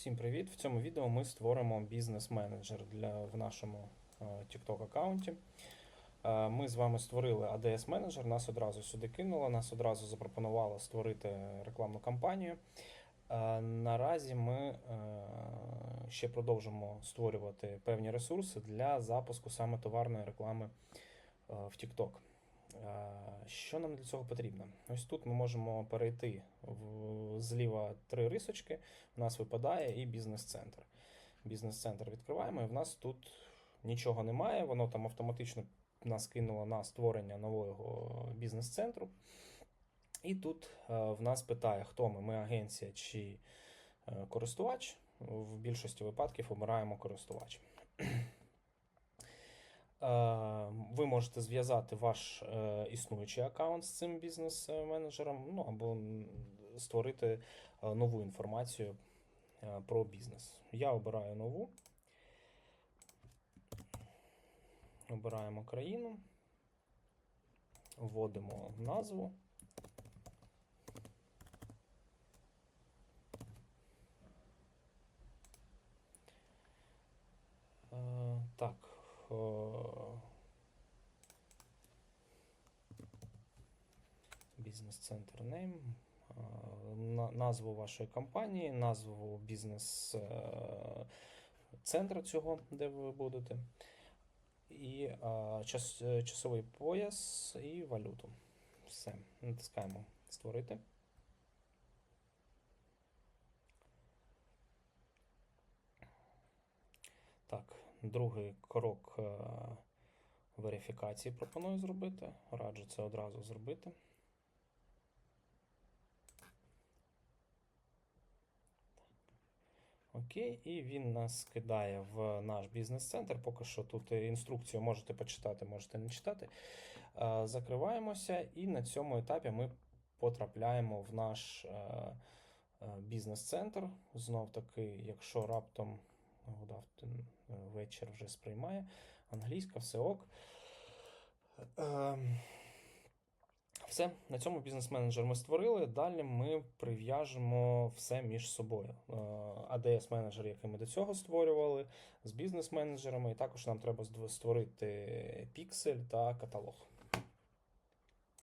Всім привіт! В цьому відео ми створимо бізнес-менеджер для, в нашому е, TikTok аккаунті. Е, Ми з вами створили ADS менеджер нас одразу сюди кинуло, нас одразу запропонувало створити рекламну кампанію. Е, Наразі ми ще продовжимо створювати певні ресурси для запуску саме товарної реклами в TikTok. Що нам для цього потрібно? Ось тут ми можемо перейти в зліва три рисочки. У нас випадає і бізнес-центр. Бізнес-центр відкриваємо, і в нас тут нічого немає. Воно там автоматично нас кинуло на створення нового бізнес-центру. І тут е, в нас питає, хто ми, ми агенція чи е, користувач. В більшості випадків обираємо користувач. Е, Ви можете зв'язати ваш е, існуючий аккаунт з цим бізнес-менеджером, ну або створити е, нову інформацію е, про бізнес. Я обираю нову. Обираємо країну, вводимо назву. Е, Так. Бізнес-центр name, е, назву вашої компанії, назву бізнес-центру цього, де ви будете, і е, час, часовий пояс і валюту. Все. Натискаємо створити. Так, другий крок е, верифікації пропоную зробити. Раджу це одразу зробити. Окей, і він нас кидає в наш бізнес-центр. Поки що тут інструкцію можете почитати, можете не читати. Закриваємося, і на цьому етапі ми потрапляємо в наш е, е, бізнес-центр. Знов таки, якщо раптом е, вечір вже сприймає, англійська, все ок. Все, на цьому бізнес-менеджер ми створили. Далі ми прив'яжемо все між собою. Е, ADS-менеджер, який ми до цього створювали, з бізнес-менеджерами, і також нам треба створити піксель та каталог.